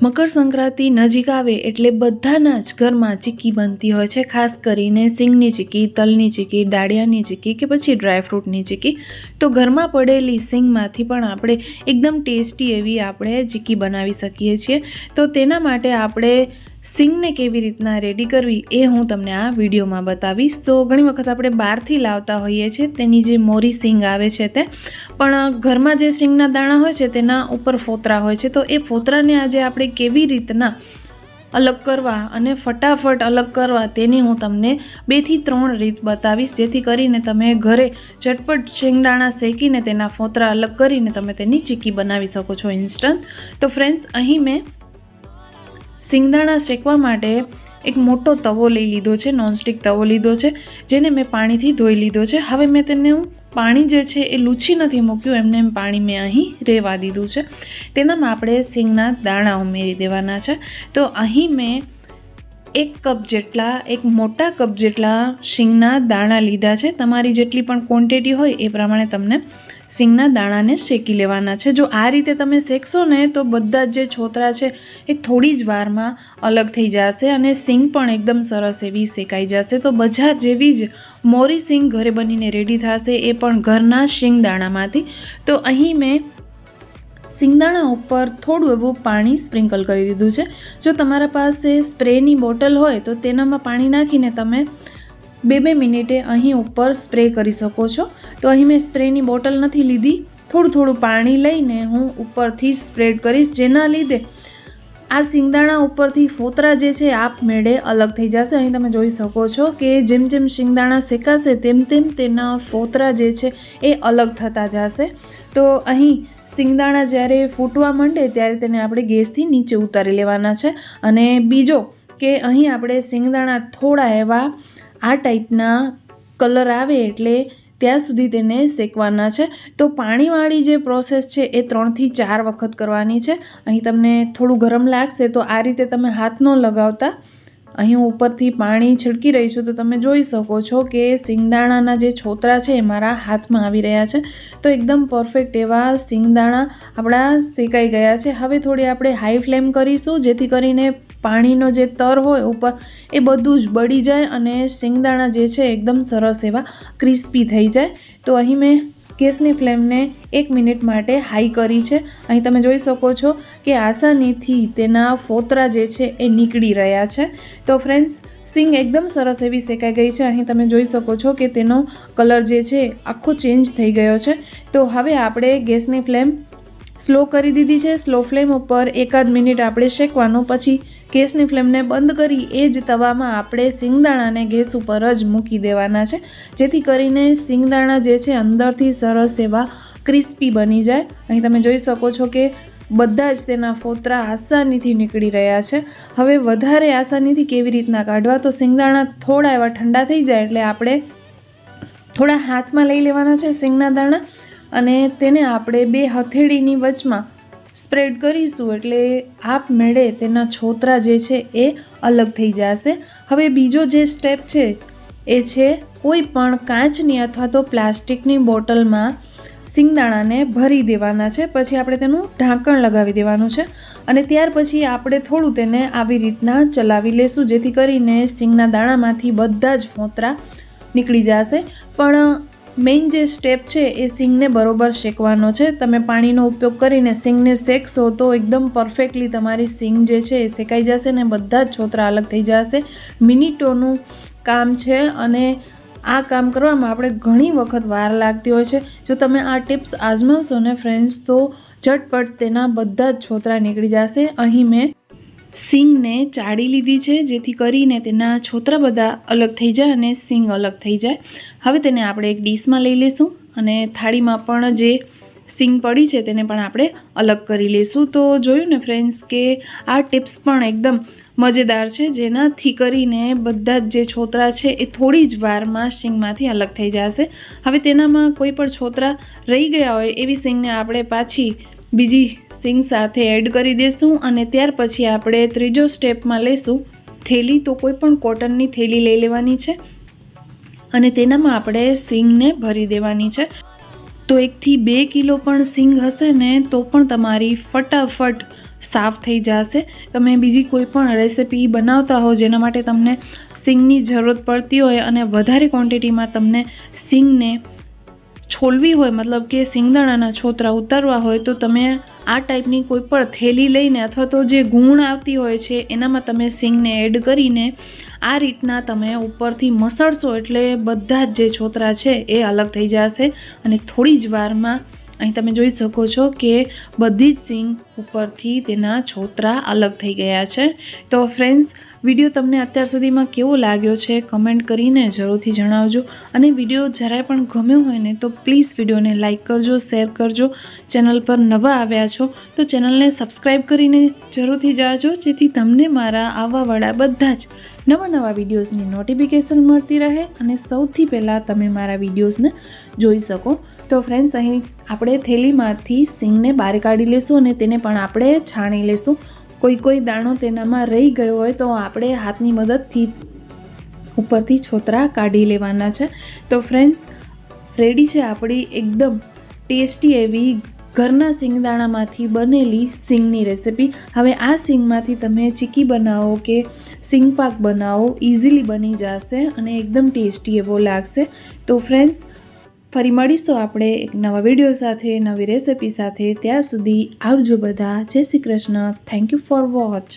મકર સંક્રાંતિ નજીક આવે એટલે બધાના જ ઘરમાં ચીક્કી બનતી હોય છે, ખાસ કરીને સિંગની ચીક્કી તલની ચીક્કી દાળિયાની ચીક્કી કે પછી ડ્રાયફ્રૂટની ચીક્કી તો ઘરમાં પડેલી સિંગમાંથી પણ આપણે એકદમ ટેસ્ટી એવી આપણે ચીક્કી બનાવી શકીએ છીએ. તો તેના માટે આપણે સિંગને કેવી રીતના રેડી કરવી એ હું તમને આ વિડીયોમાં બતાવીશ. તો ઘણી વખત આપણે બહારથી લાવતા હોઈએ છીએ, તેની જે મોરી સિંગ આવે છે તે. પણ ઘરમાં જે સિંગના દાણા હોય છે, તેના ઉપર ફોતરા હોય છે. તો એ ફોતરાને આજે આપણે કેવી રીતના અલગ કરવા અને ફટાફટ અલગ કરવા તેની હું તમને બેથી ત્રણ રીત બતાવીશ. જેથી કરીને તમે ઘરે ઝટપટ શેંગદાણા શેકીને તેના ફોતરા અલગ કરીને તમે તેની ચીક્કી બનાવી શકો છો ઇન્સ્ટન્ટ તો ફ્રેન્ડ્સ અહીં મેં સિંગદાણા શેકવા માટે એક મોટો તવો લઈ લીધો છે નોનસ્ટિક તવો લીધો છે, જેને મેં પાણીથી ધોઈ લીધો છે. હવે મેં તેને હું પાણી જે છે એ લૂછી નથી મૂક્યું, એમને એમ પાણી મેં અહીં રહેવા દીધું છે. તેનામાં આપણે સિંગના દાણા ઉમેરી દેવાના છે. તો અહીં મેં એક કપ જેટલા, એક મોટા કપ જેટલા શીંગના દાણા લીધા છે. તમારી જેટલી પણ ક્વોન્ટિટી હોય એ પ્રમાણે તમને સિંગના દાણાને શેકી લેવાના છે. જો આ રીતે તમે શેકશો ને, તો બધા જ છોતરા છે, એ થોડી જ વારમાં અલગ થઈ જશે અને સિંગ પણ એકદમ સરસ એવી શેકાઈ જશે. તો બજાર જેવી જ મોરી સિંગ ઘરે બનીને રેડી થશે એ પણ ઘરના શિંગ દાણામાંથી તો અહીં મેં સિંગદાણા ઉપર થોડું એવું પાણી સ્પ્રિંકલ કરી દીધું છે. જો તમારા પાસે સ્પ્રેની બોટલ હોય, તો તેનામાં પાણી નાખીને તમે બે બે મિનિટે અહીં ઉપર સ્પ્રે કરી શકો છો. તો અહીં મેં સ્પ્રેની બોટલ નથી લીધી. થોડું થોડું પાણી લઈને હું ઉપરથી સ્પ્રેડ કરીશ. જેના લીધે આ સિંગદાણા ઉપરથી ફોતરા જે છે આપમેળે અલગ થઈ જશે. અહીં તમે જોઈ શકો છો કે જેમ જેમ સિંગદાણા શેકાશે, તેમ તેમ તેના ફોતરા જે છે, એ અલગ થતા જશે. તો અહીં સિંગદાણા જ્યારે ફૂટવા માંડે, ત્યારે તેને આપણે ગેસથી નીચે ઉતારી લેવાના છે. અને બીજો કે અહીં આપણે સિંગદાણા થોડા એવા આ ટાઈપના કલર આવે એટલે ત્યાં સુધી તેને શેકવાના છે. તો પાણીવાળી જે પ્રોસેસ છે એ ત્રણથી ચાર વખત કરવાની છે. અહીં તમને થોડું ગરમ લાગશે તો આ રીતે તમે હાથ ન લગાવતા. અહીં ઉપરથી પાણી છિડકી રહી છું, તો તમે જોઈ શકો છો કે સિંગદાણાના જે છોતરા છે એ મારા હાથમાં આવી રહ્યા છે. તો એકદમ પરફેક્ટ એવા સિંગદાણા આપણા શેકાઈ ગયા છે. હવે થોડી આપણે હાઈ ફ્લેમ કરીશું, જેથી કરીને પાણીનો જે તર હોય ઉપર એ બધું જ બળી જાય અને સિંગદાણા જે છે એકદમ સરસ એવા ક્રિસ્પી થઈ જાય. તો અહીં મેં ગેસની ફ્લેમને એક મિનિટ માટે હાઈ કરી છે. અહીં તમે જોઈ શકો છો કે આસાનીથી તેના ફોતરા જે છે એ નીકળી રહ્યા છે. તો ફ્રેન્ડ્સ, સિંગ એકદમ સરસ એવી શેકાઈ ગઈ છે. અહીં તમે જોઈ શકો છો કે તેનો કલર જે છે આખો ચેન્જ થઈ ગયો છે. તો હવે આપણે ગેસની ફ્લેમ સ્લો કરી દીધી છે. સ્લો ફ્લેમ ઉપર એકાદ મિનિટ આપણે શેકવાનું, પછી ગેસની ફ્લેમને બંધ કરી એ જ તવામાં આપણે સિંગદાણાને ગેસ ઉપર જ મૂકી દેવાના છે. જેથી કરીને સિંગદાણા જે છે અંદરથી સરસ એવા ક્રિસ્પી બની જાય. અહીં તમે જોઈ શકો છો કે બધા જ તેના ફોતરા આસાનીથી નીકળી રહ્યા છે. હવે વધારે આસાનીથી કેવી રીતના કાઢવા? તો સિંગદાણા થોડા એવા ઠંડા થઈ જાય એટલે આપણે થોડા હાથમાં લઈ લેવાના છે સિંગના દાણા. અને તેને આપણે બે હથેળીની વચમાં સ્પ્રેડ કરીશું એટલે આપમેળે તેના છોતરા જે છે એ અલગ થઈ જશે. હવે બીજો જે સ્ટેપ છે એ છે કોઈ પણ કાચની અથવા તો પ્લાસ્ટિકની બોટલમાં સિંગદાણાને ભરી દેવાના છે. પછી આપણે તેનું ઢાંકણ લગાવી દેવાનું છે અને ત્યાર પછી આપણે થોડું તેને આવી રીતના ચલાવી લેશું જેથી કરીને સિંગના દાણામાંથી બધા જ ફોતરા નીકળી જશે. પણ મેઇન જે સ્ટેપ છે એ સિંગને બરોબર શેકવાનો છે. તમે પાણીનો ઉપયોગ કરીને સિંગને શેકશો તો એકદમ પરફેક્ટલી તમારી સિંગ જે છે એ શેકાઈ જશે ને બધા જ છોતરા અલગ થઈ જશે. મિનિટોનું કામ છે અને આ કામ કરવામાં આપણે ઘણી વખત વાર લાગતી હોય છે. જો તમે આ ટિપ્સ આજમાવશો ને ફ્રેન્ડ્સ તો ઝટપટ તેના બધા જ છોતરા નીકળી જશે. અહીં મેં સિંગને ચાળી લીધી છે, જેથી કરીને તેના છોતરા બધા અલગ થઈ જાય અને સિંગ અલગ થઈ જાય. હવે તેને આપણે એક ડીશમાં લઈ લઈશું અને થાળીમાં પણ જે સિંગ પડી છે તેને પણ આપણે અલગ કરી લઈશું તો જોયું ને ફ્રેન્ડ્સ કે આ ટિપ્સ પણ એકદમ મજેદાર છે, જેનાથી કરીને બધા જ જે છોતરા છે એ થોડી જ વારમાં સિંગમાંથી અલગ થઈ જશે. હવે તેનામાં કોઈ પણ છોતરા રહી ગયા હોય એવી સિંગને આપણે પાછી બીજી સિંગ સાથે એડ કરી દઈશું અને ત્યાર પછી આપણે ત્રીજો સ્ટેપમાં લઈશું થેલી તો કોઈ પણ કોટનની થેલી લઈ લેવાની છે અને તેનામાં આપણે સિંગને ભરી દેવાની છે. તો એકથી બે કિલો પણ સિંગ હશે ને તો પણ તમારી ફટાફટ સાફ થઈ જશે. તમે બીજી કોઈ પણ રેસિપી બનાવતા હો જેના માટે તમને સિંગની જરૂરત પડતી હોય અને વધારે ક્વોન્ટિટીમાં તમને સિંગને છોલવી હોય, મતલબ કે સિંગદાણાના છોતરા ઉતારવા હોય, તો તમે આ ટાઈપની કોઈ પણ થેલી લઈને અથવા તો જે ગુણ આવતી હોય છે, એનામાં તમે સિંગને એડ કરીને આ રીતના તમે ઉપરથી મસળશો એટલે બધા જ જે છોતરા છે, એ અલગ થઈ જશે. અને થોડી જ વારમાં અહીં તમે જોઈ શકો છો કે બધી જ સિંગ ઉપરથી તેના છોતરા અલગ થઈ ગયા છે. તો ફ્રેન્ડ્સ વીડિયો તમને અત્યાર સુધીમાં કેવો લાગ્યો છે કમેન્ટ કરીને જરૂરથી જણાવજો. અને વીડિયો જરાય પણ ગમ્યો હોય ને તો પ્લીઝ વિડીયોને લાઇક કરજો, શેર કરજો. ચેનલ પર નવા આવ્યા છો તો ચેનલને સબસ્ક્રાઈબ કરીને જરૂરથી જાજો, જેથી તમને મારા આવવાવાળા બધા જ નવા નવા વિડીયોઝની નોટિફિકેશન મળતી રહે અને સૌથી પહેલાં તમે મારા વિડીયોઝને જોઈ શકો. તો ફ્રેન્ડ્સ, અહીં આપણે થેલીમાંથી સિંગને બહાર કાઢી લેશું અને તેને પણ આપણે છાણી લેશું. કોઈ કોઈ દાણો તેનામાં રહી ગયો હોય તો આપણે હાથની મદદથી ઉપરથી છોતરા કાઢી લેવાના છે. તો ફ્રેન્ડ્સ રેડી છે આપણી એકદમ ટેસ્ટી એવી ઘરના સિંગદાણામાંથી બનેલી સિંગની રેસિપી હવે આ સિંગમાંથી તમે ચીકી બનાવો કે સિંગ પાક બનાવો ઇઝીલી બની જશે અને એકદમ ટેસ્ટી એવો લાગશે. તો ફ્રેન્ડ્સ ફરી મળીશું આપણે એક નવા વીડિયો સાથે, નવી રેસિપી સાથે. ત્યાં સુધી આવજો બધા. જય Shri Krishna. Thank you for watch